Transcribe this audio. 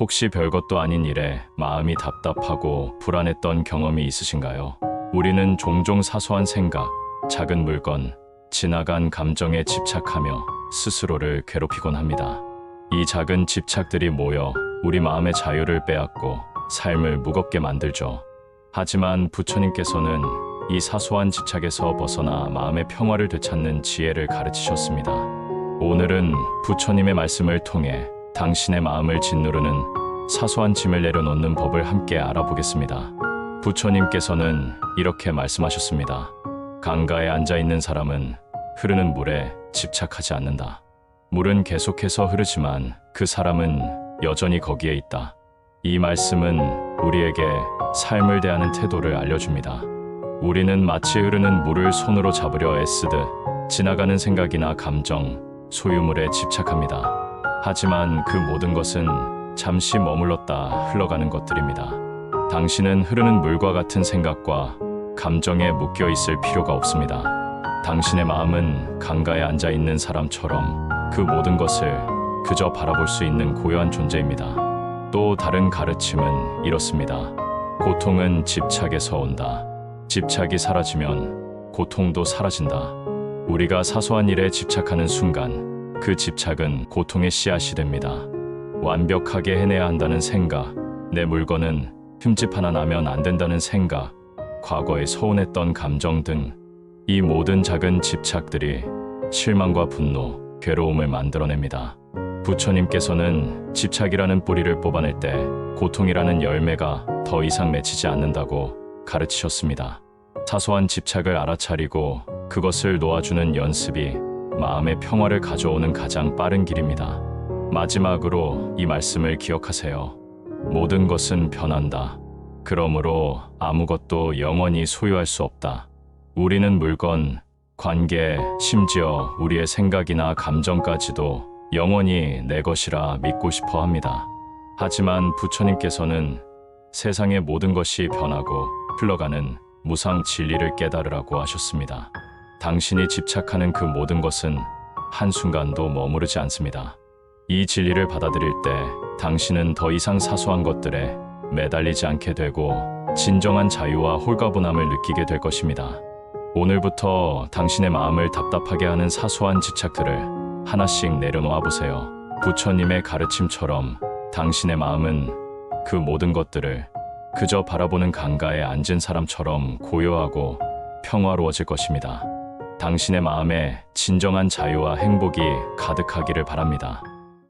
혹시 별것도 아닌 일에 마음이 답답하고 불안했던 경험이 있으신가요? 우리는 종종 사소한 생각, 작은 물건, 지나간 감정에 집착하며 스스로를 괴롭히곤 합니다. 이 작은 집착들이 모여 우리 마음의 자유를 빼앗고 삶을 무겁게 만들죠. 하지만 부처님께서는 이 사소한 집착에서 벗어나 마음의 평화를 되찾는 지혜를 가르치셨습니다. 오늘은 부처님의 말씀을 통해 당신의 마음을 짓누르는 사소한 짐을 내려놓는 법을 함께 알아보겠습니다. 부처님께서는 이렇게 말씀하셨습니다. 강가에 앉아 있는 사람은 흐르는 물에 집착하지 않는다. 물은 계속해서 흐르지만 그 사람은 여전히 거기에 있다. 이 말씀은 우리에게 삶을 대하는 태도를 알려줍니다. 우리는 마치 흐르는 물을 손으로 잡으려 애쓰듯 지나가는 생각이나 감정, 소유물에 집착합니다. 하지만 그 모든 것은 잠시 머물렀다 흘러가는 것들입니다. 당신은 흐르는 물과 같은 생각과 감정에 묶여 있을 필요가 없습니다. 당신의 마음은 강가에 앉아 있는 사람처럼 그 모든 것을 그저 바라볼 수 있는 고요한 존재입니다. 또 다른 가르침은 이렇습니다. 고통은 집착에서 온다. 집착이 사라지면 고통도 사라진다. 우리가 사소한 일에 집착하는 순간 그 집착은 고통의 씨앗이 됩니다. 완벽하게 해내야 한다는 생각, 내 물건은 흠집 하나 나면 안 된다는 생각, 과거에 서운했던 감정 등 이 모든 작은 집착들이 실망과 분노, 괴로움을 만들어냅니다. 부처님께서는 집착이라는 뿌리를 뽑아낼 때 고통이라는 열매가 더 이상 맺히지 않는다고 가르치셨습니다. 사소한 집착을 알아차리고 그것을 놓아주는 연습이 마음의 평화를 가져오는 가장 빠른 길입니다. 마지막으로 이 말씀을 기억하세요. 모든 것은 변한다. 그러므로 아무것도 영원히 소유할 수 없다. 우리는 물건, 관계, 심지어 우리의 생각이나 감정까지도 영원히 내 것이라 믿고 싶어 합니다. 하지만 부처님께서는 세상의 모든 것이 변하고 흘러가는 무상 진리를 깨달으라고 하셨습니다. 당신이 집착하는 그 모든 것은 한순간도 머무르지 않습니다. 이 진리를 받아들일 때 당신은 더 이상 사소한 것들에 매달리지 않게 되고 진정한 자유와 홀가분함을 느끼게 될 것입니다. 오늘부터 당신의 마음을 답답하게 하는 사소한 집착들을 하나씩 내려놓아 보세요. 부처님의 가르침처럼 당신의 마음은 그 모든 것들을 그저 바라보는 강가에 앉은 사람처럼 고요하고 평화로워질 것입니다. 당신의 마음에 진정한 자유와 행복이 가득하기를 바랍니다.